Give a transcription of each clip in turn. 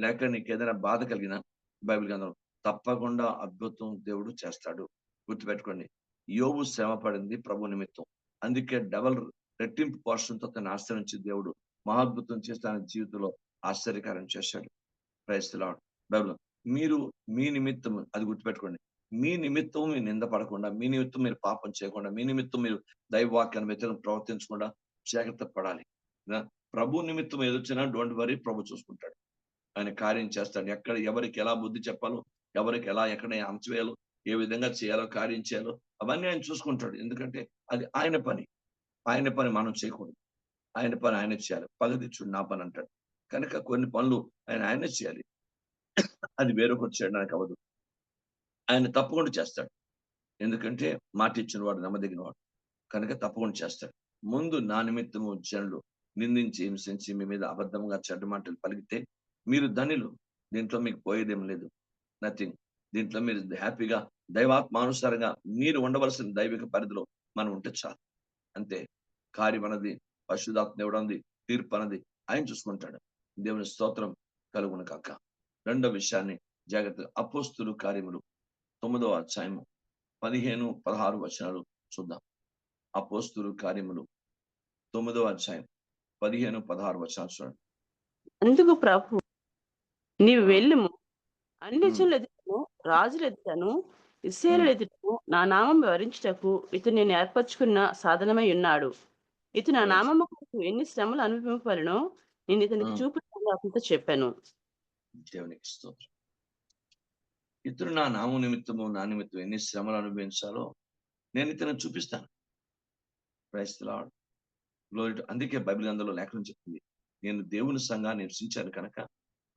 లేక నీకు ఏదైనా బాధ కలిగినా బైబిల్ గ్రంథం తప్పకుండా అద్భుతం దేవుడు చేస్తాడు. గుర్తుపెట్టుకోండి. యోబు శ్రమ పడింది ప్రభు నిమిత్తం. అందుకే డబల్ రెట్టింపు పోషణతో తను ఆశ్రయించి దేవుడు మహాద్భుతం చేసి తన జీవితంలో ఆశ్చర్యకారం చేశాడు. క్రైస్తలాడు బైబిల్ మీరు మీ నిమిత్తం అది గుర్తుపెట్టుకోండి. మీ నిమిత్తం మీరు నిందపడకుండా మీ నిమిత్తం మీరు పాపం చేయకుండా మీ నిమిత్తం మీరు దైవవాక్యాన్ని వ్యతిరేకం ప్రవర్తించకుండా జాగ్రత్త పడాలి. ప్రభు నిమిత్తం ఏదొచ్చినా డోంట్ వరీ ప్రభు చూసుకుంటాడు. ఆయన కార్యం చేస్తాడు. ఎక్కడ ఎవరికి ఎలా బుద్ధి చెప్పాలో ఎవరికి ఎలా ఎక్కడ అంచవేయాలో ఏ విధంగా చేయాలో కార్యం చేయాలో అవన్నీ ఆయన చూసుకుంటాడు. ఎందుకంటే అది ఆయన పని. ఆయన పని మనం చేయకూడదు. ఆయన పని ఆయన చేయాలి. పగదిచ్చుడు నా పని అంటాడు. కనుక కొన్ని పనులు ఆయన ఆయన చేయాలి. అది వేరొకటి చేయడానికి అవ్వదు. ఆయన తప్పకుండా చేస్తాడు. ఎందుకంటే మాట ఇచ్చిన వాడు నమ్మదగిన వాడు. కనుక తప్పకుండా చేస్తాడు. ముందు నా నిమిత్తము జనులు నిందించి హింసించి మీ మీద అబద్ధంగా చెడ్డ మాటలు పలికితే మీరు ధనిలు దీంట్లో మీకు పోయేదేం లేదు. నథింగ్ దీంట్లో మీరు హ్యాపీగా దైవాత్మానుసారంగా మీరు ఉండవలసిన దైవిక పరిధిలో మనం ఉంటే చాలు. అంతే. కార్యం అన్నది పశుధాత్మ దేవుడు తీర్పు అన్నది ఆయన చూసుకుంటాడు. దేవుని స్తోత్రం కలుగును కాక రెండో విషయాన్ని జాగ్రత్త అపోస్తులు కార్యములు తొమ్మిదవ అధ్యాయము పదిహేను పదహారు వచనాలు చూద్దాం. అపోస్తులు కార్యములు తొమ్మిదవ అధ్యాయం పదిహేను పదహారు వచనాలు చూడండి. అందుకు ప్రభు నీవు వెళ్ళుము. అన్ని. జనుల ఎదుటను రాజుల ఎదుటను ఇస్రాయేలు ఎదుటను నా నామం వివరించుటకు ఇతను నేను ఏర్పరచుకున్న సాధనమై ఉన్నాడు. ఇతను నా. నామము కొరకు ఎన్ని శ్రమలు అనుభవింపవలనో నేను ఇతనికి అతనితో చెప్పాను. దేవునికి స్తోత్రం. ఇతరు నా నామ నిమిత్తము నా నిమిత్తం ఎన్ని శ్రమలు అనుభవించాలో నేను ఇతను చూపిస్తాను. క్రైస్తలాడు అందుకే బైబిల్ గ్రంథంలో లేఖనం చెప్తుంది. నేను దేవుని సంఘాన్ని నివసించాను కనుక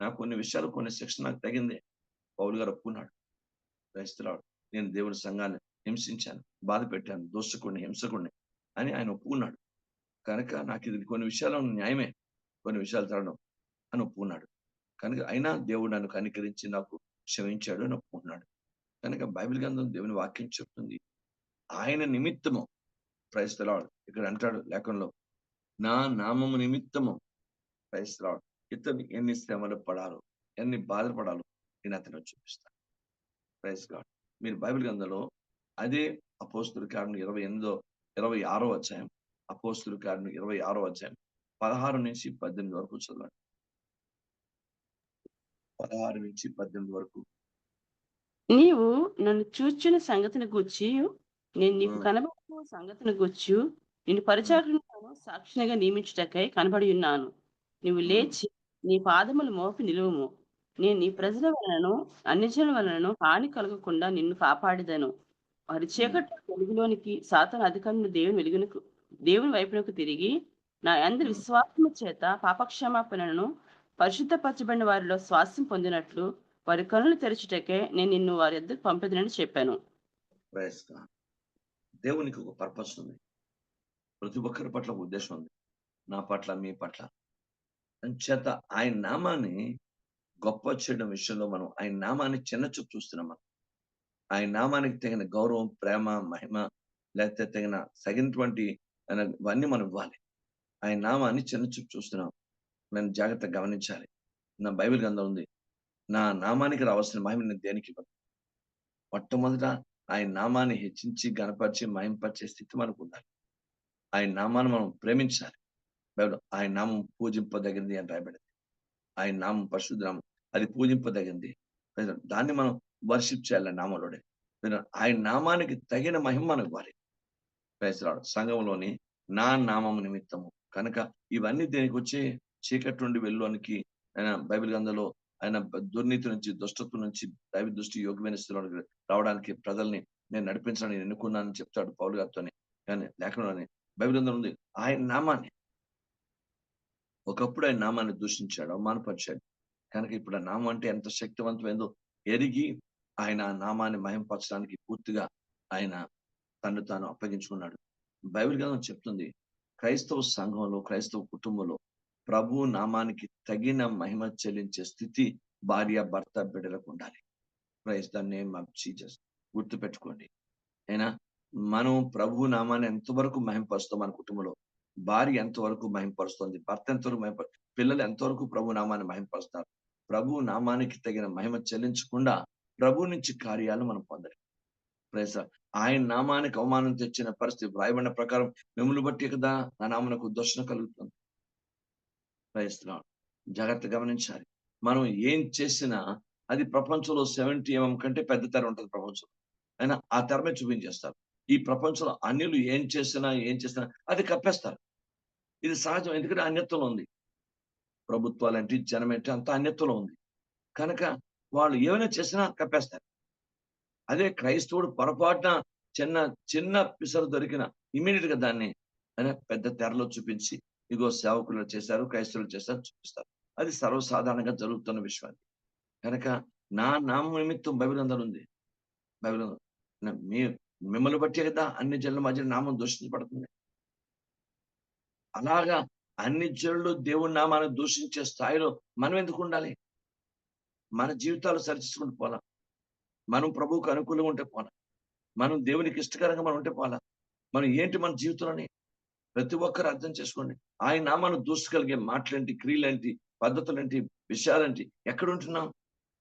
నాకు కొన్ని విషయాలు కొన్ని శిక్షణ నాకు తగిందే. పౌలు గారు ఒప్పుకున్నాడు. క్రైస్తలాడు నేను దేవుని సంఘాన్ని హింసించాను బాధ పెట్టాను దోషకుడిని హింసకుడిని అని ఆయన ఒప్పుకున్నాడు. కనుక నాకు ఇది కొన్ని విషయాలు న్యాయమే. కొన్ని విషయాలు తరడం అని ఒప్పుకున్నాడు. కనుక అయినా దేవుడు నన్ను కనికరించి నాకు క్షమించాడు అని ఒప్పుకున్నాడు. కనుక బైబిల్ గ్రంథం దేవుని వాక్యం చెప్తుంది. ఆయన నిమిత్తము క్రైస్తలాడు ఇక్కడ అంటాడు లేఖంలో నా నామము నిమిత్తము క్రైస్తలాడు ఇతను ఎన్ని శ్రమలు పడాలో ఎన్ని బాధలు పడాలో నేను అతను చూపిస్తాను ప్రైస్ గాడ్ మీరు బైబిల్ గ్రంథంలో అదే అపోస్తుల కారణం ఇరవై ఎనిమిదో ఇరవై ఆరో అధ్యాయం అపోస్తుల కారణం ఇరవై ఆరో అధ్యాయం పదహారు నుంచి పద్దెనిమిది వరకు చదవండి. పదహారు నుంచి పద్దెనిమిది వరకు. నీవు నన్ను చూచిన సంగతిని గూర్చి నేను నీకు. కనబడిన సంగతిని గూర్చి నిన్ను పరిచారకులను సాక్షినిగా నియమించుటకై కనబడి ఉన్నాను. నువ్వు. లేచి నీ పాదములు మోపి నిలువుము. నేను నీ ప్రజల వలనను అన్యజనుల వలనను హాని కలగకుండా నిన్ను కాపాడిదను. వారి చీకటి వెలుగులోనికి సాతన అధికారులు దేవుని వెలుగునకు దేవుని వైపునకు తిరిగి నా అందరి విశ్వాసము చేత పాపక్షమాపణను పరిశుద్ధపరచబడిన వారిలో స్వాస్థ్యం పొందినట్లు వారి కనులు తెరచుటకే నేను నిన్ను వారి ఇద్దరు పంపేదనని చెప్పాను. దేవునికి ఒక పర్పస్ ఉంది ప్రతి ఒక్కరి పట్ల ఉద్దేశం ఉంది. నా పట్ల మీ పట్ల. అంచేత ఆయన నామాన్ని గొప్ప చేయడం విషయంలో మనం ఆయన నామాన్ని చిన్న చూపు చూస్తున్నాం మనం. ఆయన నామానికి తగిన గౌరవం ప్రేమ మహిమ లేకపోతే తగిన తగినటువంటి ఆయన ఇవన్నీ మనం ఇవ్వాలి. ఆయన నామాన్ని చిన్న చూపు చూస్తున్నాం. నేను జాగ్రత్తగా గమనించాలి. నా బైబిల్ గ్రంథం ఉంది. నా నామానికి రావాల్సిన మహిమ నేను దేనికి ఇవ్వను? మొట్టమొదట ఆయన నామాన్ని హెచ్చించి గణపరిచి మహింపరిచే స్థితి మనకు ఉండాలి. ఆయన నామాన్ని మనం ప్రేమించాలి. బైబిల్ ఆయన నామం పూజింపదగింది అని రాయబడింది. ఆయన నామం పరిశుద్ధనామం అది పూజింపదగింది. దాన్ని మనం వర్షిప్ చేయాలి ఆ నామంలోనే ఆయన నామానికి తగిన మహిమ మనకు వారి. పేసరాడు సంఘంలోని నా నామం నిమిత్తము. కనుక ఇవన్నీ దేనికి వచ్చి చీకటి నుండి వెళ్ళడానికి ఆయన బైబిల్ గందలో ఆయన దుర్నీతి నుంచి దుష్టత్వం నుంచి దైవ దృష్టి యోగ్యమైన స్థితిలోకి రావడానికి ప్రజల్ని నేను నడిపించడానికి ఎన్నుకున్నానని చెప్తాడు పౌలు గారితోని. కానీ లేఖనంలోని బైబిల్ గ్రంథం ఉంది. ఆయన నామాన్ని ఒకప్పుడు ఆయన నామాన్ని దూషించాడు అవమానపరిచాడు. కనుక ఇప్పుడు ఆ నామం అంటే ఎంత శక్తివంతమైందో ఎరిగి ఆయన నామాన్ని మహింపరచడానికి పూర్తిగా ఆయన తను తాను అప్పగించుకున్నాడు. బైబిల్ గ్రంథం చెప్తుంది క్రైస్తవ సంఘంలో క్రైస్తవ కుటుంబంలో ప్రభు నామానికి తగిన మహిమ చెల్లించే స్థితి భార్య భర్త బిడ్డలకు ఉండాలి. Praise the name of Jesus గుర్తు పెట్టుకోండి అయినా మనం ప్రభు నామాన్ని ఎంతవరకు మహింపరుస్తాం మన కుటుంబంలో భార్య ఎంతవరకు మహింపరుస్తుంది భర్త ఎంతవరకు మహింప పిల్లలు ఎంతవరకు ప్రభు నామాన్ని మహింపరుస్తారు? ప్రభు నామానికి తగిన మహిమ చెల్లించకుండా ప్రభు నుంచి కార్యాలు మనం పొందడం ప్రైజ్ ఆయన నామానికి అవమానం తెచ్చిన పరిస్థితి వ్రాయబడిన ప్రకారం మిమ్మల్ని బట్టి కదా నా నామనకు దర్శన కలుగుతుంది. ప్రైజ్ జాగ్రత్త గమనించాలి. మనం ఏం చేసినా అది ప్రపంచంలో సెవెంటీ ఎంఎం కంటే పెద్ద తెర ఉంటుంది ప్రపంచంలో. అయినా ఆ తెరమే చూపించేస్తారు. ఈ ప్రపంచంలో అన్యులు ఏం చేసినా ఏం చేసినా అది కప్పేస్తారు. ఇది సహజం. ఎందుకంటే అన్యత్వంలో ఉంది. ప్రభుత్వాలు అంటే జనం ఏంటి అంత అన్యత్వంలో ఉంది. కనుక వాళ్ళు ఏమైనా చేసినా కప్పేస్తారు. అదే క్రైస్తవుడు పొరపాటున చిన్న చిన్న పిసరు దొరికిన ఇమీడియట్గా దాన్ని అనే పెద్ద తెరలో చూపించి ఇగో సేవకులు చేశారు క్రైస్తవులు చేశారు చూపిస్తారు. అది సర్వసాధారణంగా జరుగుతున్న విషయం అది. కనుక నా నామ నిమిత్తం బైబిల్ అందరూ ఉంది. బైబిల్ మీ మిమ్మల్ని బట్టే కదా అన్ని జన్ల మధ్య నామం దూషించబడుతుంది. అలాగా అన్ని జనులు దేవుడి నామాన్ని దూషించే స్థాయిలో మనం ఎందుకు ఉండాలి? మన జీవితాలు సరిచేసుకుంటూ పోలా మనం ప్రభువుకు అనుకూలంగా ఉంటే పోలా మనం దేవునికి ఇష్టకరంగా మనం ఉంటే పోలా మనం ఏంటి మన జీవితంలోని? ప్రతి ఒక్కరు అర్థం చేసుకోండి. ఆయన నామాన్ని దూషగలిగే మాటలేంటి? క్రియలేంటి? పద్ధతులేంటి? విషయాలేంటి? ఎక్కడ ఉంటున్నాం?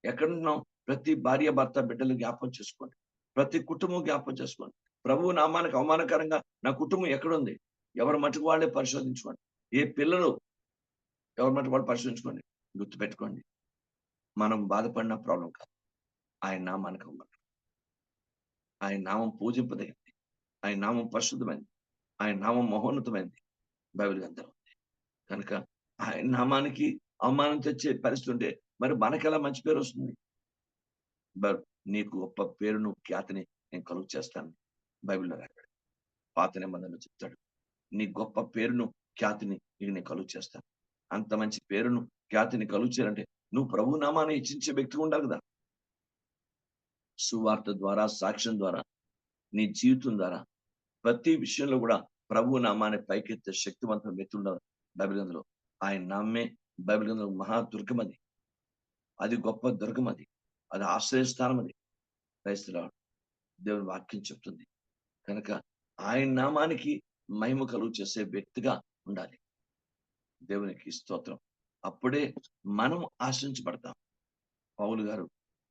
ఎక్కడ ఉంటున్నాం? ప్రతి భార్య భర్త బిడ్డలు జ్ఞాపం చేసుకోండి. ప్రతి కుటుంబం జ్ఞాపం చేసుకోండి. ప్రభువు నామానికి అవమానకరంగా నా కుటుంబం ఎక్కడుంది ఎవరి మటుకు వాళ్ళే పరిశోధించుకోండి. ఏ పిల్లలు ఎవరి మటుకు వాళ్ళు పరిశోధించుకోండి. గుర్తుపెట్టుకోండి. మనం బాధపడిన ప్రాబ్లం కాదు. ఆయన నామానికి అవమానం ఆయన నామం పూజింపదైంది ఆయన నామం పరిశుద్ధమైంది. ఆయన నామం మహోన్నతమైంది. బైబిల్ గ్రంథం ఉంది. కనుక ఆయన నామానికి అవమానం తెచ్చే పరిస్థితి ఉంటే మరి మనకెలా మంచి పేరు వస్తుంది? నీకు గొప్ప పేరును ఖ్యాతిని నేను కలుగు చేస్తాను. బైబిల్లో రాశాడు పాత నిబంధనలు చెప్తాడు. నీ గొప్ప పేరును ఖ్యాతిని నీకు నేను కలుగు చేస్తాను అంత మంచి పేరును ఖ్యాతిని కలుగు చేయాలంటే నువ్వు ప్రభు నామాన్ని ఇచ్చించే వ్యక్తి ఉండాలి కదా. సువార్త ద్వారా సాక్ష్యం ద్వారా నీ జీవితం ద్వారా ప్రతి విషయంలో కూడా ప్రభు నామాన్ని పైకెత్తే శక్తివంతం వ్యక్తి ఉండాలి బైబిల్ గ్రంథంలో. ఆయన నామే బైబిల్ గ్రంథంలో మహా దుర్గమది అది. గొప్ప దుర్గమది అది. ఆశ్రయస్థానం అది. క్రైస్తరాడు దేవుని వాక్యం చెప్తుంది. కనుక ఆయన నామానికి మహిమ కలుగు చేసే వ్యక్తిగా ఉండాలి. దేవునికి స్తోత్రం. అప్పుడే మనం ఆశించబడతాం పౌలు గారు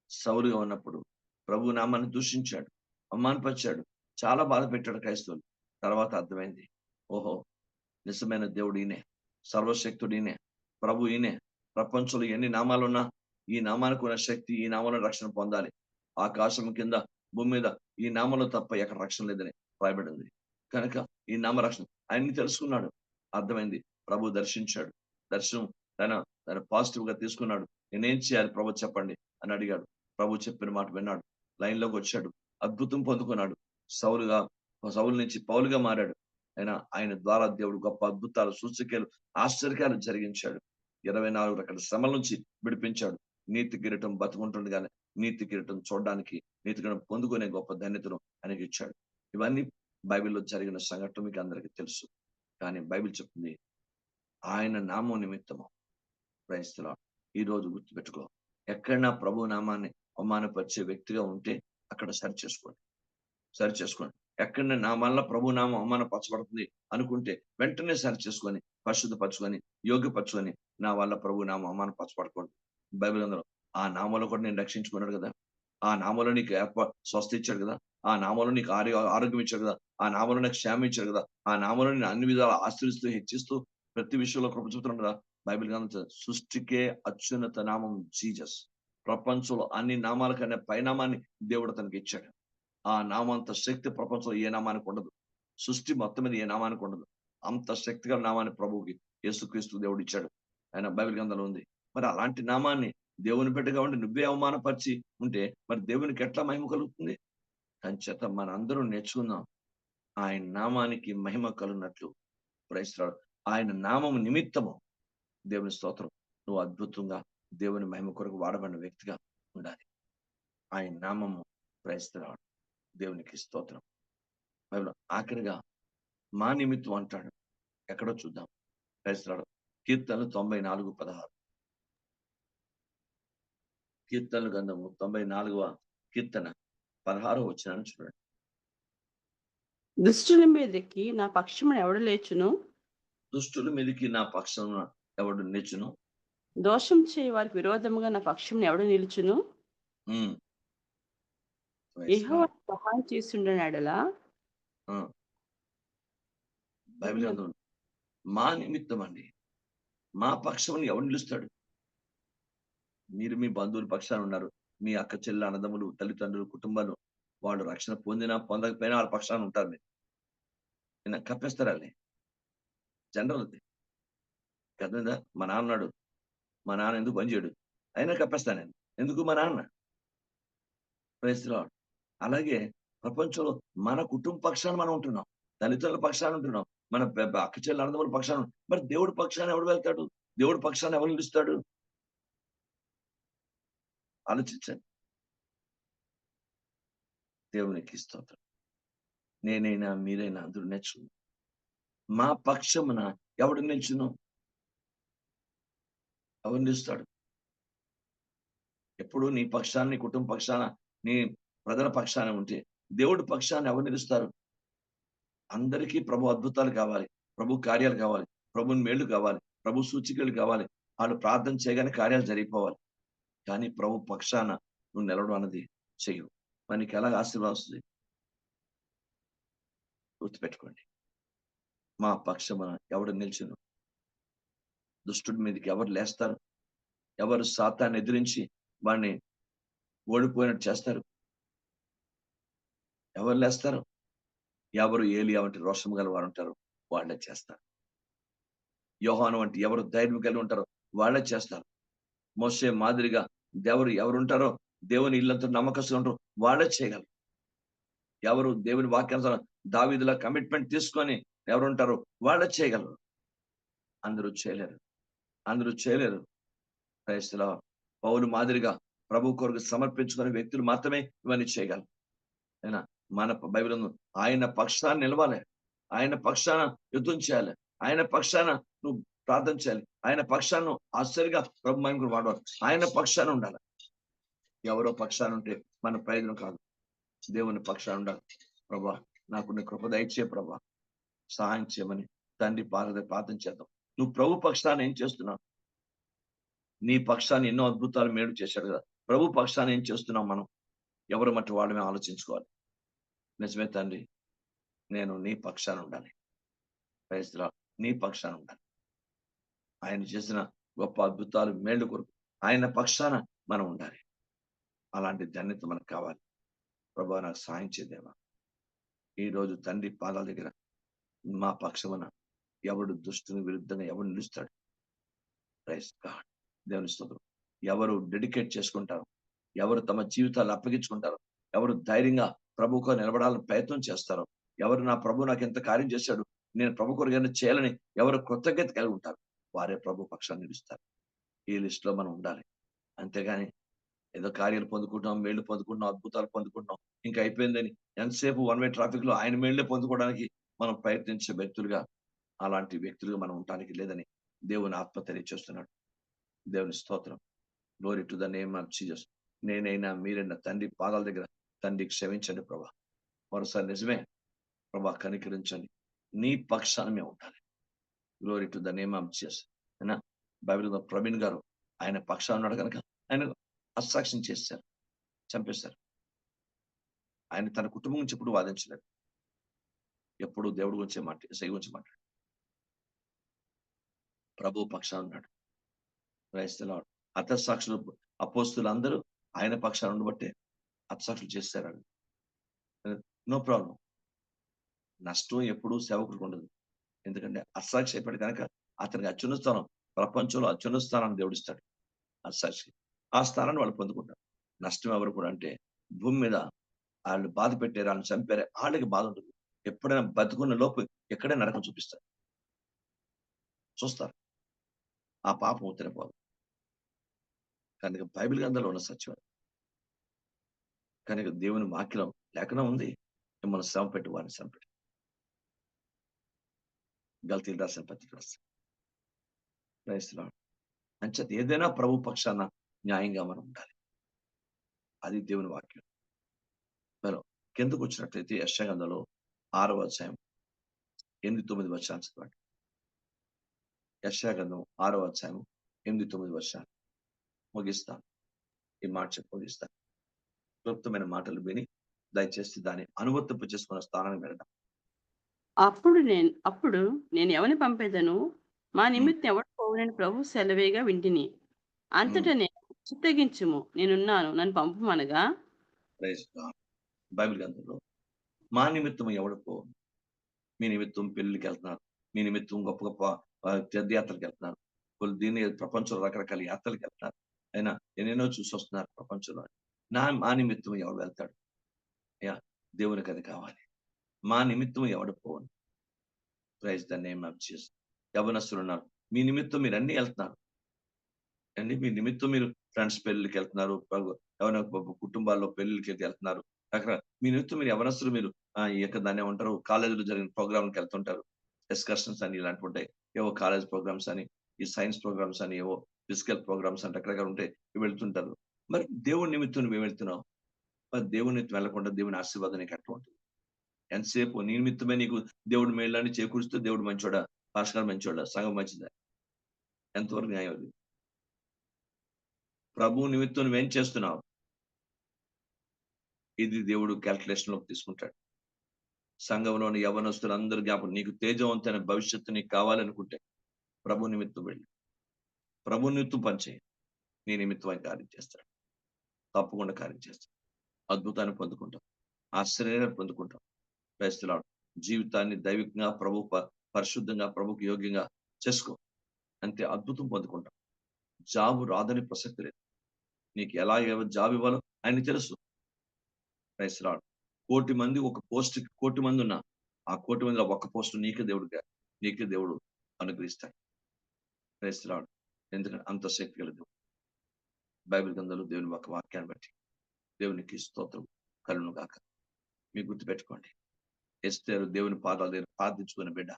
సౌలుగా ఉన్నప్పుడు ప్రభు నామాన్ని దూషించాడు అవమానపరిచాడు చాలా బాధ పెట్టాడు క్రైస్తవులు. తర్వాత అర్థమైంది ఓహో నిజమైన దేవుడు ఈయనే సర్వశక్తుడు ఈయనే ప్రభు ఈయనే ప్రపంచంలో ఎన్ని నామాలు ఉన్నా ఈ నామానికి ఉన్న శక్తి ఈ నామంలో రక్షణ పొందాలి. ఆకాశం కింద భూమి మీద ఈ నామంలో తప్ప ఎక్కడ రక్షణ లేదని రాయబడింది. కనుక ఈ నామరక్షణ ఆయన్ని తెలుసుకున్నాడు. అర్థమైంది. ప్రభు దర్శించాడు. దర్శనం తన తన పాజిటివ్గా తీసుకున్నాడు. నేనేం చేయాలి ప్రభు చెప్పండి అని అడిగాడు. ప్రభు చెప్పిన మాట విన్నాడు. లైన్లోకి వచ్చాడు. అద్భుతం పొందుకున్నాడు. సౌలుగా సౌలు నుంచి పౌలుగా మారాడు. ఆయన ఆయన ద్వారా దేవుడు గొప్ప అద్భుతాలు సూచకాలు ఆశ్చర్యాలు జరిగించాడు. ఇరవై నాలుగు రకాల శ్రమల నుంచి విడిపించాడు. నీతి కిరీటం బతుకుంటుండగానే నీతి కిరీటం చూడడానికి నీతి కిరీటం పొందుకునే గొప్ప ధన్యతను ఆయనకి ఇచ్చాడు ఇవన్నీ బైబిల్లో జరిగిన సంఘటన మీకు అందరికీ తెలుసు. కానీ బైబిల్ చెప్తుంది ఆయన నామం నిమిత్తము క్రైస్తల ఈ రోజు గుర్తుపెట్టుకో. ఎక్కడ నా ప్రభు నామాన్ని అవమానపరిచే వ్యక్తిగా ఉంటే అక్కడ సరి చేసుకోండి. సరి చేసుకోండి. ఎక్కడ నా వల్ల ప్రభు నామం అవమానపరచబడుతుంది అనుకుంటే వెంటనే సరి చేసుకొని పరిశుద్ధపరచుకొని యోగ్యపరచుకొని నా వల్ల ప్రభు నామం అవమానపరచబడకూడదు బైబిల్ అందరూ ఆ నామంలో కూడా నేను రక్షించుకున్నాడు కదా ఆ నామంలో నీకు స్వస్థ ఇచ్చాడు కదా. ఆ నామంలో నీకు ఆరోగ్య ఆరోగ్యం ఇచ్చాడు కదా. ఆ నామంలో నాకు క్షేమం ఇచ్చాడు కదా. ఆ నామంలో నేను అన్ని విధాలు ఆశ్రయిస్తూ హెచ్చిస్తూ ప్రతి విషయంలో కృప చూపుతున్నాడు కదా. బైబిల్ గ్రంథం సృష్టికే అత్యున్నత నామం జీజస్ ప్రపంచంలో అన్ని నామాల కన్నా పైనామాన్ని దేవుడు తనకి ఇచ్చాడు. ఆ నామంత శక్తి ప్రపంచంలో ఏ నామానికి ఉండదు. సృష్టి మొత్తం మీద ఏ నామానికి ఉండదు. అంత శక్తిగల నామాన్ని ప్రభువుకి యేసుక్రీస్తు దేవుడు ఇచ్చాడు. ఆయన బైబిల్ గ్రంథంలో ఉంది. మరి అలాంటి నామాన్ని దేవుని బిడ్డగా ఉండి నువ్వే అవమానపరిచి ఉంటే మరి దేవునికి ఎట్లా మహిమ కలుగుతుంది? కంచేత మన అందరూ నేర్చుకుందాం. ఆయన నామానికి మహిమ కలుగునట్లు. ప్రయత్నాడు ఆయన నామము నిమిత్తము దేవుని స్తోత్రం. నువ్వు అద్భుతంగా దేవుని మహిమ కొరకు వాడబడిన వ్యక్తిగా ఉండాలి. ఆయన నామము ప్రయత్నాడు దేవునికి స్తోత్రం. బైబిల్ ఆఖరిగా మా నిమిత్తం అంటాడు. ఎక్కడో చూద్దాం. ప్రయత్నాడు కీర్తనలు తొంభై నాలుగు పదహారు. కీర్తనలు గంధము తొంభై నాలుగవ కీర్తన పదహారు వచ్చినాను చూడండి. దుష్టుల మీదకి నా పక్షమును ఎవడు లేచును? దుష్టుల మీదకి నా పక్షం ఎవడు నిచ్చును దోషం చేయ వారికి విరోధముగా నా పక్షం ఎవడు నిలుచును? సహాయం చేస్తుండనాడలా బైబిల్. మా నిమిత్తం అండి మా పక్షం ఎవరు నిలుస్తాడు? మీరు మీ బంధువుల పక్షాన ఉన్నారు. మీ అక్క చెల్లెలు అన్నదమ్ములు తల్లిదండ్రులు కుటుంబాలు వాళ్ళు రక్షణ పొందినా పొందకపోయినా వాళ్ళ పక్షాన ఉంటారు మీరు. నిన్న కప్పేస్తారా జనరల్ అది. కదా మా నాన్న ఉన్నాడు. మా నాన్న ఎందుకు పనిచేయడు అయినా కప్పేస్తాను నేను. ఎందుకు మా నాన్న? ప్రేస్తున్నాడు అలాగే ప్రపంచంలో మన కుటుంబ పక్షాన మనం ఉంటున్నాం. తల్లిదండ్రుల పక్షాన ఉంటున్నాం. మన అక్క చెల్లెల అన్నదమ్ముల పక్షాన మరి దేవుడి పక్షాన ఎవడు వెళ్తాడు? దేవుడి పక్షాన ఎవరు నిలుస్తాడు? ఆలోచించండి. దేవునికి స్తోత్రం. నేనైనా మీరైనా అందరూ నేర్చుకున్నాం మా పక్షమున ఎవడు నిల్చును? ఎవరు నిలుస్తాడు? ఎప్పుడు నీ పక్షాన నీ కుటుంబ పక్షాన నీ ప్రజల పక్షాన ఉంటే దేవుడి పక్షాన్ని ఎవరు నిలుస్తారు? అందరికీ ప్రభు అద్భుతాలు కావాలి. ప్రభు కార్యాలు కావాలి. ప్రభుని మేళ్ళు కావాలి. ప్రభు సూచికలు కావాలి. వాళ్ళు ప్రార్థన చేయగానే కార్యాలు జరిగిపోవాలి. కానీ ప్రభు పక్షాన నువ్వు నిలవడం అన్నది చెయ్యవు మనకి ఎలా ఆశీర్వాదం వస్తుంది? గుర్తుపెట్టుకోండి. మా పక్షమున ఎవడు నిల్చును? దుష్టుడి మీదకి ఎవరు లేస్తారు? ఎవరు సాతాన్ని ఎదిరించి వాడిని ఓడిపోయినట్టు చేస్తారు? ఎవరు లేస్తారు? ఎవరు ఏలియా వంటి రోషం గల వారు ఉంటారు? వాళ్ళే చేస్తారు. యోహాను వంటి ఎవరు ధైర్యం కలిగి ఉంటారో వాళ్ళే చేస్తారు. మోసే మాదిరిగా ఎవరు ఉంటారో దేవుని ఇల్లంతా నమ్మకస్తులు ఉంటారు వాళ్ళే చేయగలరు. ఎవరు దేవుని వాక్యానుసారం దావీదుల కమిట్మెంట్ తీసుకొని ఎవరుంటారు వాళ్ళే చేయగలరు. అందరూ చేయలేరు. అందరూ చేయలేరు. క్రైస్తల పౌరు మాదిరిగా ప్రభు కొరకు సమర్పించుకునే వ్యక్తులు మాత్రమే ఇవన్నీ చేయగలరు. అయినా మన బైబిల్ ఆయన పక్షాన్ని నిలవాలి. ఆయన పక్షాన యుద్ధం చేయాలి. ఆయన పక్షాన నువ్వు ప్రార్థన చేయాలి. ఆయన పక్షాన్ని ఆశ్చర్యగా ప్రభు మనం కూడా వాడవాలి ఆయన పక్షాన ఉండాలి. ఎవరో పక్షాన ఉంటే మన ప్రయోజనం కాదు. దేవుని పక్షాన ఉండాలి. ప్రభా నాకు నీ కృప దయచే ప్రభా. సహాయం చేయమని తండ్రి పాద ప్రార్థన చేద్దాం. నువ్వు ప్రభు పక్షాన ఏం చేస్తున్నావు? నీ పక్షాన్ని ఎన్నో అద్భుతాలు మేడు చేశాడు కదా. ప్రభు పక్షాన ఏం చేస్తున్నాం మనం? ఎవరు మట్టి వాళ్ళమే ఆలోచించుకోవాలి. నిజమే తండ్రి నేను నీ పక్షాన ఉండాలి. క్రైస్తవ నీ పక్షాన ఉండాలి. ఆయన చేసిన గొప్ప అద్భుతాలు మేళ్ళు కొరకు ఆయన పక్షాన మనం ఉండాలి. అలాంటి ధన్యత మనకు కావాలి. ప్రభా నాకు సాయం చేదేవా ఈ రోజు తండ్రి పాదాల దగ్గర మా పక్షమున ఎవడు దుష్టుని విరుద్ధంగా ఎవడు నిలుస్తాడు? ప్రైస్ గాడ్ దేవుని స్తోత్రం. ఎవరు డెడికేట్ చేసుకుంటారు? ఎవరు తమ జీవితాలు అప్పగించుకుంటారు? ఎవరు ధైర్యంగా ప్రభువుకు నిలబడాలని ప్రయత్నం చేస్తారో? ఎవరు నా ప్రభు నాకు ఎంత కార్యం చేశాడు? నేను ప్రభు కొరకు చేయాలని ఎవరు కృతజ్ఞత కలిగి ఉంటారు? వారే ప్రభు పక్షాన్ని నిలుస్తారు ఈ లిస్ట్లో మనం ఉండాలి. అంతేగాని ఏదో కార్యాలు పొందుకుంటున్నాం మేళ్ళు పొందుకుంటున్నాం అద్భుతాలు పొందుకుంటున్నాం ఇంకా అయిపోయిందని ఎంతసేపు వన్ వే ట్రాఫిక్లో ఆయన మేళ్ళే పొందుకోవడానికి మనం ప్రయత్నించే వ్యక్తులుగా అలాంటి వ్యక్తులుగా మనం ఉండటానికి లేదని దేవుని ఆత్మ తెలియచేస్తున్నాడు. దేవుని స్తోత్రం. Glory to the name of Jesus నేనైనా మీరైనా తండ్రి పాదాల దగ్గర తండ్రి క్షమించండి ప్రభా. మరోసారి నిజమే. ప్రభా కనికరించండి. నీ పక్షాన మేము ఉండాలి. Glory to the name of Jesus అయినా బైబిల్ ప్రవీణ్ గారు ఆయన పక్షాలు ఉన్నాడు కనుక ఆయన అస్సాక్ష్యం చేశారు చంపేశారు. ఆయన తన కుటుంబం గురించి ఎప్పుడు వాదించలేదు. ఎప్పుడు దేవుడి గురించి మాట సై గురించి మాట్లాడు ప్రభు పక్షాన ఉన్నాడు. క్రైస్తల అతసాక్షులు అపోస్తులు అందరూ ఆయన పక్షాన ఉండబట్టే అతసాక్షులు చేస్తారు నో ప్రాబ్లం. నష్టం ఎప్పుడూ సేవకుడికి ఉండదు. ఎందుకంటే అసాక్షి అయిపోయి కనుక అతనికి అత్యున్న స్థానం ప్రపంచంలో అత్యున్న స్థానాన్ని దేవుడిస్తాడు అసాక్షి ఆ స్థానాన్ని వాళ్ళు పొందుకుంటారు. నష్టం ఎవరు కూడా అంటే భూమి మీద వాళ్ళు బాధ పెట్టారు వాళ్ళని చంపారు వాళ్ళకి బాధ ఉంటుంది. ఎప్పుడైనా బతుకున్న లోపు ఎక్కడే నరకం చూపిస్తారు. చూస్తారు. ఆ పాపం తినపోదు కనుక బైబిల్ గ్రంథంలో ఉన్న సత్యం కనుక దేవుని వాక్యం లేఖనం ఉంది. మిమ్మల్ని శ్రమ పెట్టి వారిని శ్రమ పెట్టి గల్తీలు రాసిన పత్రిక రాస్తాడు అంచేత ఏదైనా ప్రభు పక్షాన న్యాయంగా మనం ఉండాలి. అది దేవుని వాక్యం. మరి కిందకు వచ్చినట్లయితే యశగంధలో ఆరవ అధ్యాయం ఎనిమిది తొమ్మిది వర్షాలు చదవండి. యశాగంధం ఆరవ అధ్యాయం ఎనిమిది తొమ్మిది వర్షాలు ముగిస్తాను ఈ మాట చెప్పి ముగిస్తాను క్లుప్తమైన మాటలు విని దయచేసి దాన్ని అనువర్తింపు చేసుకున్న స్థానానికి వెళ్ళడం. అప్పుడు నేను అప్పుడు నేను ఎవరిని పంపేదను? మా నిమిత్తం ఎవడు పోవునని ప్రభు సెలవేగా వింటిని. అంతటా నేను చిత్తగించుము. నేనున్నాను. నన్ను పంపమనగా. బైబిల్ గ్రంథంలో మా నిమిత్తం ఎవడు పో మీ నిమిత్తం పెళ్ళికి వెళ్తున్నారు. మీ నిమిత్తం గొప్ప గొప్ప తీర్థయాత్రలకు వెళ్తున్నారు. వాళ్ళు దీని ప్రపంచంలో రకరకాల యాత్రలకు వెళ్తున్నారు. అయినా ఎన్నెన్నో చూసి వస్తున్నారు ప్రపంచంలో నా మా నిమిత్తం ఎవడు వెళ్తాడు? అయ్యా దేవునికి అది కావాలి. మా నిమిత్తం ఎవడు పోను. Praise the name of Jesus యవనస్తులు ఉన్నారు. మీ నిమిత్తం మీరు అన్ని వెళ్తున్నారు. అండి మీ నిమిత్తం మీరు ఫ్రెండ్స్ పెళ్ళికి వెళ్తున్నారు. ఎవరైనా కుటుంబాల్లో పెళ్ళికి వెళ్తున్నారు. అక్కడ మీ నిమిత్తం మీరు ఎవరస్తులు మీరు ఆ, ఈ యొక్క దాన్ని ఉంటారు. కాలేజీలో జరిగిన ప్రోగ్రామ్కి వెళ్తుంటారు. ఎక్స్కర్షన్స్ అని ఇలాంటివి ఉంటాయి. ఏవో కాలేజ్ ప్రోగ్రామ్స్ అని ఈ సైన్స్ ప్రోగ్రామ్స్ అని ఏవో ఫిజికల్ ప్రోగ్రామ్స్ అంటే అక్కడక్కడ ఉంటాయి వెళ్తుంటారు. మరి దేవుడి నిమిత్తం మేము వెళ్తున్నాం మరి దేవుని నిమిత్తం వెళ్ళకుండా దేవుని ఆశీర్వాదం అటువంటి ఉంటుంది ఎంతసేపు నీ నిమిత్తమే నీకు దేవుడు మేళ్ళని చేకూరుస్తూ దేవుడు మంచోడా పాస్కర్ మంచోడా సంఘం మంచిదా. ఎంతవరకు న్యాయం అది? ప్రభు నిమిత్తం నువ్వేం చేస్తున్నావు? ఇది దేవుడు క్యాల్కులేషన్లోకి తీసుకుంటాడు. సంఘంలోని యవనస్తులు అందరు జ్ఞాపకం నీకు తేజవంతమైన భవిష్యత్తు నీకు కావాలనుకుంటే ప్రభు నిమిత్తం వెళ్ళి. ప్రభు నిమిత్తం పనిచేయి నీ నిమిత్తం కార్యం చేస్తాడు. తప్పకుండా కార్యం చేస్తాడు. అద్భుతాన్ని పొందుకుంటాం. ఆశ్చర్యాన్ని పొందుకుంటాం. క్రైస్తలాడు జీవితాన్ని దైవికంగా ప్రభు ప- పరిశుద్ధంగా ప్రభుకు యోగ్యంగా చేసుకో. అంతే అద్భుతం పొందుకుంటాం. జాబు రాదని ప్రసక్తి లేదు. నీకు ఎలా ఎవ- జాబ్ ఇవ్వాలో ఆయన తెలుసు. క్రైస్తలాడు కోటి మంది ఒక పోస్ట్ కోటి మంది ఉన్నా ఆ కోటి మందిలో ఒక్క పోస్ట్ నీకే దేవుడుగా నీకే దేవుడు అనుగ్రహిస్తాడు. క్రైస్తలాడు ఎందుకంటే అంత శక్తి గల దేవుడు. బైబిల్ గ్రంథంలో దేవుని ఒక వాక్యాన్ని బట్టి దేవునికి స్తోత్రం కలును గాక. గుర్తు గుర్తుపెట్టుకోండి. ఎస్టేరు దేవుని పాదాల దగ్గర ప్రార్థించుకున్న బిడ్డ.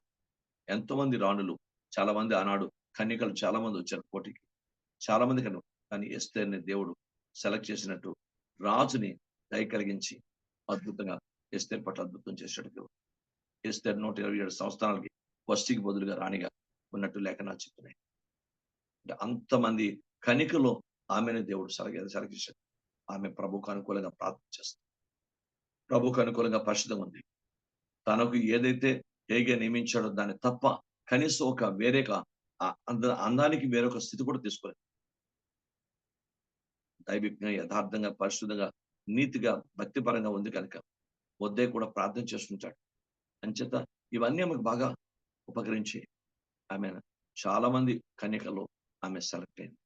ఎంతో మంది రాణులు చాలా మంది ఆనాడు కన్యకలు చాలా మంది వచ్చారు పోటీకి చాలా మంది కను కానీ ఎస్టేర్ని దేవుడు సెలెక్ట్ చేసినట్టు రాజుని దయ కలిగించి అద్భుతంగా ఎస్తేర్ పట్ల అద్భుతం చేశాడు దేవుడు. ఎస్తేర్ నూట ఇరవై ఏడు సంవత్సరాలకి వస్తికి బదులుగా రాణిగా ఉన్నట్టు లేఖనాలు చెప్తున్నాయి. అంటే అంతమంది కనికలో ఆమెను దేవుడు సెలగ సెలెక్ట్ ఆమె ప్రభుకు అనుకూలంగా ప్రార్థన చేస్తుంది. ప్రభుకు అనుకూలంగా పరిశుద్ధం ఉంది. తనకు ఏదైతే ఏగే నియమించాడో దాన్ని తప్ప కనీసం ఒక వేరే అంద అందానికి వేరొక స్థితి కూడా తీసుకోలేదు. దైవికంగా యథార్థంగా పరిశుద్ధంగా నీతిగా భక్తిపరంగా ఉంది కనుక వద్దే కూడా ప్రార్థన చేస్తుంటాడు అంచేత ఇవన్నీ ఆమెకు బాగా ఉపకరించి ఆమె చాలా మంది కన్యకలు ఆమె సెలెక్ట్ అయింది.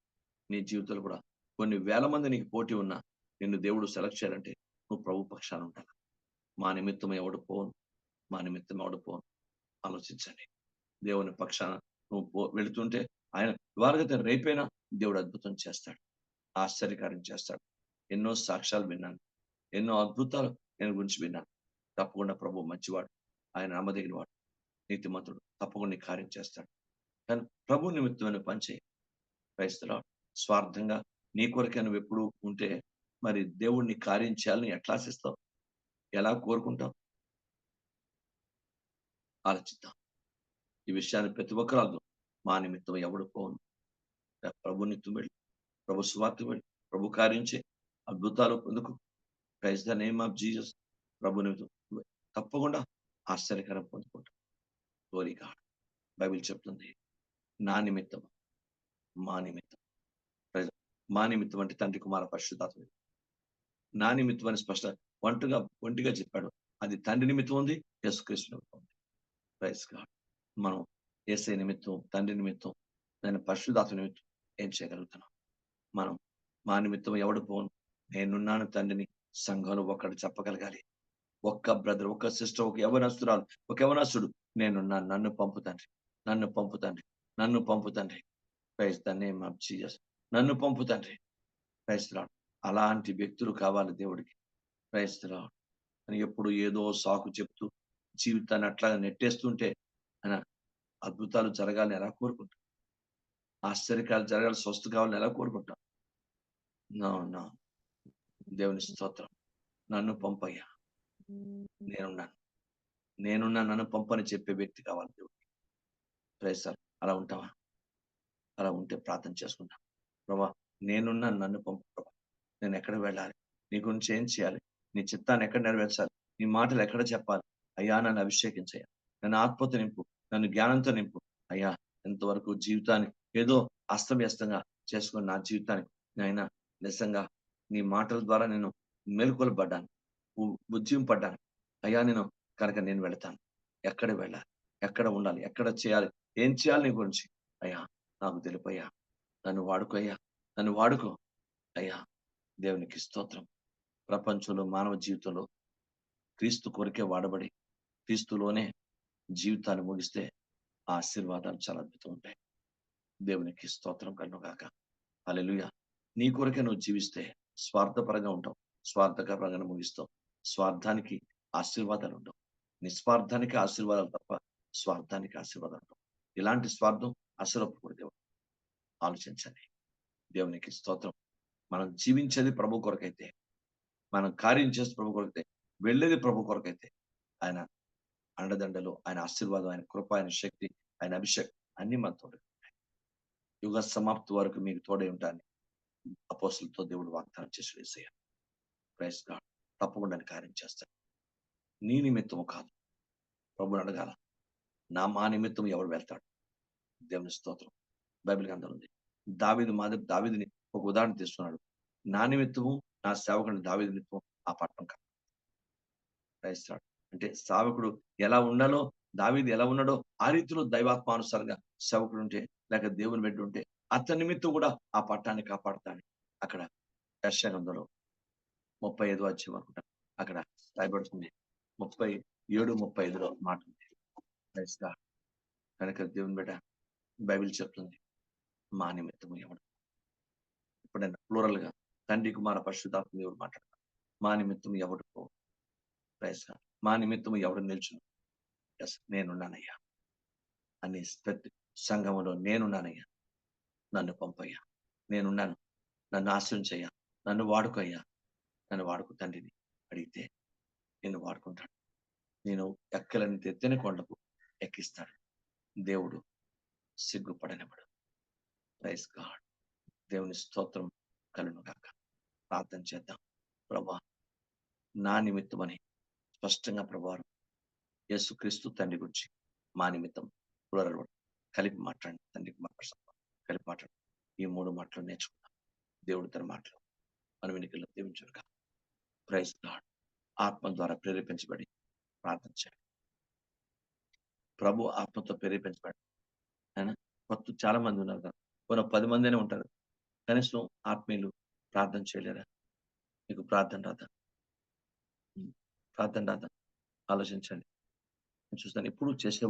నీ జీవితంలో కూడా కొన్ని వేల మంది నీకు పోటీ ఉన్నా నిన్ను దేవుడు సెలెక్ట్ చేయాలంటే నువ్వు ప్రభు పక్షాన ఉండాలి. మా నిమిత్తం ఎవడు పోను. మా నిమిత్తం ఎవడు పోను ఆలోచించండి. దేవుని పక్షాన నువ్వు పో వెళుతుంటే ఆయన ఇవాళ రేపైనా దేవుడు అద్భుతం చేస్తాడు. ఆశ్చర్యకారం చేస్తాడు. ఎన్నో సాక్ష్యాలు విన్నాను. ఎన్నో అద్భుతాలు నేను గురించి విన్నాను. తప్పకుండా ప్రభు మంచివాడు. ఆయన నమ్మదగిన వాడు నీతిమంతుడు. తప్పకుండా కార్యం చేస్తాడు. కానీ ప్రభు నిమిత్తమైన పని చేయి. క్రైస్తలాడు స్వార్థంగా నీ కొరకే నువ్వు ఎప్పుడు ఉంటే మరి దేవుడిని కార్యం చేయాలని ఎట్లా ఆశిస్తావు? ఎలా కోరుకుంటావు? ఆలోచిద్దాం. ఈ విషయాన్ని ప్రతి ఒక్కరు అర్థం మా నిమిత్తం ఎవడు పోను. ప్రభు నిత్యం వెళ్ళి ప్రభు స్వార్థ వెళ్ళి ప్రభు కార్యం అద్భుతాలు పొందుకు. Praise the name of Jesus ప్రభు నిమిత్తం తప్పకుండా ఆశ్చర్యకరం పొందుకుంటాం. గోరీ గాడ్ బైబిల్ చెప్తుంది నా నిమిత్తం మా నిమిత్తం. మా నిమిత్తం అంటే తండ్రి కుమార పరిశుద్ధాత్మ. నా నిమిత్తం అని స్పష్ట ఒంటగా ఒంటిగా చెప్పాడు. అది తండ్రి నిమిత్తం ఉంది యేసుకృష్ణ ఉంది. Praise God. మనం ఏసే నిమిత్తం తండ్రి నిమిత్తం నేను పరిశుద్ధాత్మ నిమిత్తం ఏం చేయగలుగుతున్నాం? మనం మా నిమిత్తం ఎవడు పోను? నేనున్నాను తండ్రిని సంఘంలో ఒక్కడు చెప్పగలగాలి. ఒక్క బ్రదర్ ఒక్క సిస్టర్ ఒక యవనస్తురాలు ఒక యవనస్తుడు నేనున్నాను. నన్ను పంపు తండ్రి. నన్ను పంపు తండ్రి. నన్ను పంపు తండ్రి. ప్రైజ్ ద నన్ను పంపు తండ్రి. ప్రైజ్ అలాంటి వ్యక్తులు కావాలి దేవుడికి. ప్రైజ్ అని ఎప్పుడు ఏదో సాకు చెప్తూ జీవితాన్ని అట్లా నెట్టేస్తుంటే ఆయన అద్భుతాలు జరగాలని ఎలా కోరుకుంటాం ఆశ్చర్యకాలు జరగాలి స్వస్థ కావాలని ఎలా కోరుకుంటాం నా నా. దేవుని స్తోత్రం. నన్ను పంపయ్యా. నేనున్నాను. నేనున్నా నన్ను పంపని చెప్పే వ్యక్తి కావాలి దేవుడికి ప్రేసర్ సార్. అలా ఉంటావా? అలా ఉంటే ప్రార్థన చేసుకుంటాం. ప్రభా నేనున్న నన్ను పంపు ప్రభా. నేను ఎక్కడ వెళ్ళాలి? నీ గురించి ఏం చేయాలి? నీ చిత్తాన్ని ఎక్కడ నెరవేర్చాలి? నీ మాటలు ఎక్కడ చెప్పాలి? అయ్యా నన్ను అభిషేకించయ్యా నన్ను ఆత్మతో నింపు. నన్ను జ్ఞానంతో నింపు. అయ్యా ఎంతవరకు జీవితాన్ని ఏదో అస్తవ్యస్తంగా చేసుకుని నా జీవితానికి నాయన నిజంగా నీ మాటల ద్వారా నేను మేలుకొలబడ్డాను ఉజ్జీంపడ్డాను అయ్యా నేను కనుక నేను వెళతాను. ఎక్కడ వెళ్ళాలి? ఎక్కడ ఉండాలి? ఎక్కడ చేయాలి? ఏం చేయాలి నీ గురించి? అయ్యా నాకు తెలిపయ్యా నన్ను వాడుకో అయ్యా. నన్ను వాడుకో. అయ్యా దేవునికి స్తోత్రం. ప్రపంచంలో మానవ జీవితంలో క్రీస్తు కొరికే వాడబడి క్రీస్తులోనే జీవితాన్ని ముగిస్తే ఆ ఆశీర్వాదాలు చాలా అద్భుతం ఉంటాయి. దేవునికి స్తోత్రం కన్నుగాక అలెలుయ నీ కొరకే నువ్వు జీవిస్తే స్వార్థపరంగా ఉంటావు. స్వార్థకరంగా ముగిస్తావు. స్వార్థానికి ఆశీర్వాదాలు ఉండవు. నిస్వార్థానికి ఆశీర్వాదాలు తప్ప స్వార్థానికి ఆశీర్వాదాలు ఉండవు. ఇలాంటి స్వార్థం అసలపకూడదు ఆలోచించండి. దేవునికి స్తోత్రం. మనం జీవించేది ప్రభు కొరకైతే మనం కార్యం చేసే ప్రభు కొరకైతే వెళ్ళేది ప్రభు కొరకైతే ఆయన అండదండలు ఆయన ఆశీర్వాదం ఆయన కృప ఆయన శక్తి ఆయన అభిషేక్ అన్ని మన తోడు. యుగ సమాప్తి వరకు మీకు తోడే ఉంటాను అపోసులతో దేవుడు వాగ్దానం చేసి వేసేయ ప్రైస్ గాడ్ తప్పకుండా కార్యం చేస్తాడు. నీ నిమిత్తము కాదు. ప్రభుని అడగాల. నా మా నిమిత్తం ఎవరు వెళ్తాడు? దేవుని స్తోత్రం. బైబిల్ గ్రంథం ఉంది. దావిది మాదిరి దావిదిని ఒక ఉదాహరణ తీసుకున్నాడు. నా నిమిత్తము నా సేవకుని దావిది నిమిత్తం ఆ పట్టణం కాదు. క్రైస్తవుడు అంటే సావకుడు ఎలా ఉండాలో దావీది ఎలా ఉన్నాడో ఆ రీతిలో దైవాత్మానుసారంగా సేవకుడు ఉంటే లేక దేవుని బిడ్డ ఉంటే అతని నిమిత్తం కూడా ఆ పట్టాన్ని కాపాడుతాడు. అక్కడ దర్శనంలో ముప్పై ఐదు వచ్చే అనుకుంటా అక్కడ రాయబడుతుంది. ముప్పై ఏడు ముప్పై ఐదులో మాట కనుక దేవుని బిడ్డ బైబిల్ చెప్తుంది మా నిమిత్తము ఎవడు ఎప్పుడైనా ప్లూరల్గా తండ్రి కుమార పరిశుద్ధాత్మ దేవుడు మాట్లాడతారు. మా నిమిత్తం ఎవడు పో ప్రైస్ మా నిమిత్తం ఎవడు నిల్చును ఎస్ నేనున్నానయ్యా. అని ప్రతి సంఘములో నేనున్నానయ్యా. నన్ను పంపయ్యా. నేనున్నాను. నన్ను ఆశ్రయించయ్యా. నన్ను వాడుకోయ్యా. నన్ను వాడుకు తండ్రిని అడిగితే నేను వాడుకుంటాను నేను ఎక్కలని తెత్తని కొండకు ఎక్కిస్తాడు. దేవుడు సిగ్గుపడనివ్వడు. ప్రైస్ గాడ్ దేవుని స్తోత్రం కలను కాక ప్రార్థన చేద్దాం. ప్రభా నా నిమిత్తమని స్పష్టంగా ప్రభావం యేసుక్రీస్తు తండ్రి గురించి మా నిమిత్తం పునరు కలిపి మాట్లాడండి. తండ్రికి మాట్లాడతాం కలిపి మాట్లాడు. ఈ మూడు మాటలు నేర్చుకున్నాం. దేవుడి తన మాటలు మన వెనుకల్లో కాదు ప్రైజ్ గాడ్ ఆత్మ ద్వారా ప్రేరేపించబడి ప్రార్థన చేయండి. ప్రభు ఆత్మతో ప్రేరేపించబడి. ఆయన కొత్త చాలా మంది ఉన్నారు కదా. కొన్ని పది మందినే ఉంటారు. కనీసం ఆత్మీయులు ప్రార్థన చేయలేరా? మీకు ప్రార్థన రాదా? ప్రార్థన రాదా ఆలోచించండి. నేను చూస్తాను. ఎప్పుడు చేసే